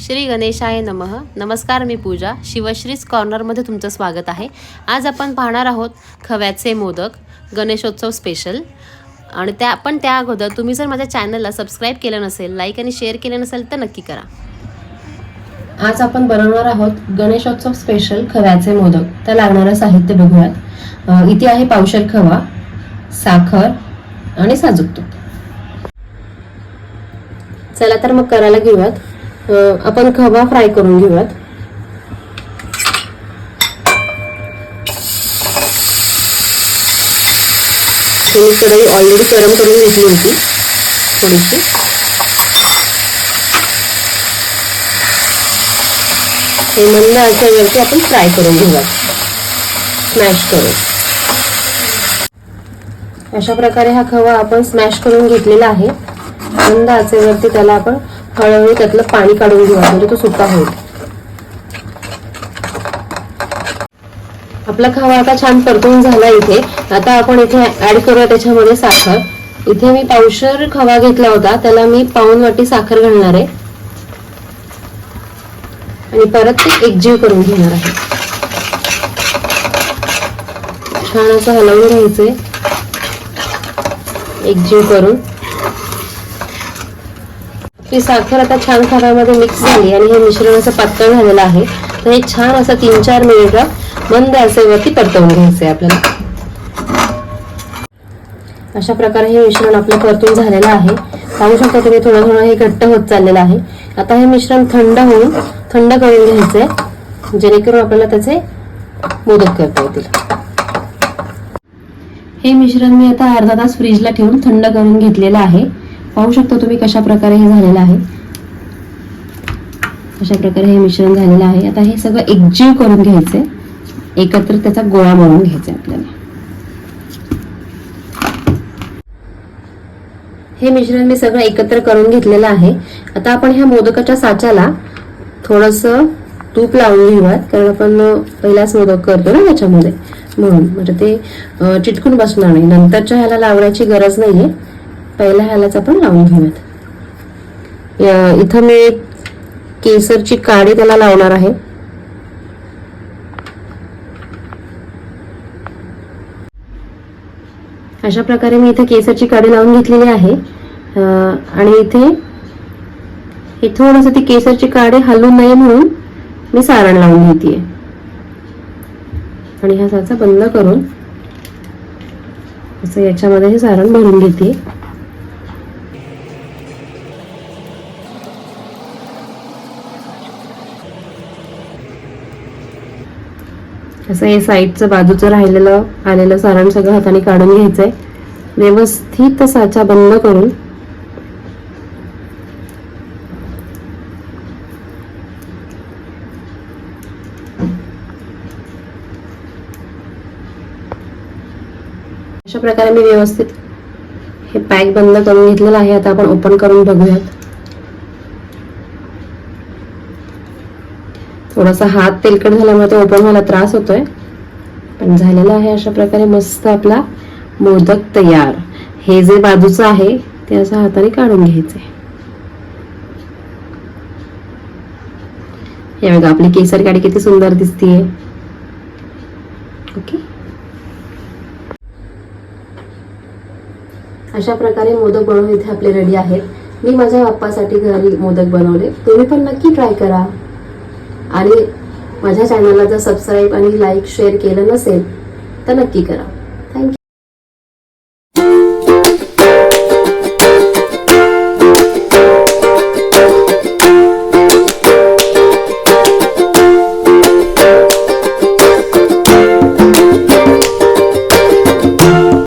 श्री गणेशाय नमः. नमस्कार मी पूजा. शिवश्रीज कॉर्नरमध्ये तुमचं स्वागत आहे. आज आपण पाहणार आहोत खव्याचे मोदक गणेशोत्सव स्पेशल आणि त्या पण त्या अगोदर तुम्ही जर माझ्या चॅनलला सबस्क्राईब केलं नसेल लाईक आणि शेअर केलं नसेल तर नक्की करा. आज आपण बनवणार आहोत गणेशोत्सव स्पेशल खव्याचे मोदक. त्या लागणारं साहित्य बघूयात. इथे आहे पावशर खवा साखर आणि साजूक तूप. चला तर मग करायला घेऊयात. आपण खवा फ्राय करून घेऊयात. मी कढई ऑलरेडी गरम करून घेतली होती थोडीशी. हे मंद आचेवरती आपण फ्राय करून घेऊयात. स्मॅश करून. अशा प्रकारे हा खवा आपण स्मॅश करून घेतलेला आहे. मंद आचेवरती त्याला आपण हळूहळू त्यातलं पाणी काढून घेऊया म्हणजे तो सुका होईल. आपला खवा आता छान परतून झाला इथे. आता आपण इथे ऍड करूया त्याच्यामध्ये साखर. इथे मी पावशर खवा घेतला होता त्याला मी पाऊन वाटी साखर घालणार आहे. आणि परत ते एकजीव करून घेणार आहे. छान असं हलवून घ्यायचंय. एकजीव करून. ही साखर आता छान खव्यामध्ये मिक्स झाली आणि हे मिश्रण असं पातळ झालेलं आहे. तर हे छान असं तीन चार मिनिटं मंद असेवरती परतवून आहे आपल्याला. अशा प्रकारे हे मिश्रण आपलं परतून झालेलं आहे. पाहू शकता तुम्ही थोडं थोडं हे घट्ट होत चाललेलं आहे. आता हे मिश्रण थंड होऊन थंड करून घ्यायचंय. जेणेकरून आपल्याला त्याचे मोदक करता येतील. हे मिश्रण मी आता अर्धा तास फ्रीजला ठेवून थंड करून घेतलेलं आहे. पाहू शकता तुम्ही कशा प्रकारे हे झालेलं आहे. अशा प्रकारे हे मिश्रण झालेलं आहे. आता हे सगळं एकजीव करून घ्यायचंय. एकत्र त्याचा गोळा बनवून घ्यायचा आपल्याला. हे मिश्रण मी सगळं एकत्र करून घेतलेलं आहे. आता आपण ह्या मोदकाच्या साच्याला थोडस तूप लावून घेऊयात. कारण आपण पहिलाच मोदक करतो ना त्याच्यामध्ये. म्हणून. म्हणजे ते चिटकून बसणार नाही. नंतरच्या ह्याला लावण्याची गरज नाहीये. पहिल्या ह्यालाच आपण लावून घेऊयात. इथं मी केसरची काडी त्याला लावणार आहे. अशा प्रकारे मी इथे केसरची काडी लावून घेतलेली आहे. आणि इथे हे थोडस ती केसरची काडी हलू नये म्हणून मी सारण लावून घेते आणि हा साचा बंद करून असं याच्यामध्ये हे सारण भरून घेते असं हे साईडचं बाजूचं राहिलेलं आलेलं सारण सगळं हाताने काढून घ्यायचं आहे व्यवस्थित साचा बंद करून. अशा प्रकारे मी व्यवस्थित हे पॅक बंद करून घेतलेलं आहे. आता आपण ओपन करून बघूयात. थोडासा हात तेलकट झाल्यामुळे तो ओपन व्हायला त्रास होतोय. पण झालेला आहे अशा प्रकारे मस्त आपला मोदक तयार. हे जे बाजूचं आहे ते असं हाताने काढून घ्यायचंय. हे बघा आपली केसर गाडी किती सुंदर दिसतीये. ओके. अशा प्रकारे मोदक बनवून इथे आपले रेडी आहेत. मी माझ्या बाप्पासाठी घरी मोदक बनवले. तुम्ही पण नक्की ट्राय करा. आणि माझ्या चॅनलला जर सबस्क्राईब आणि लाईक शेअर केलं नसेल तर नक्की करा.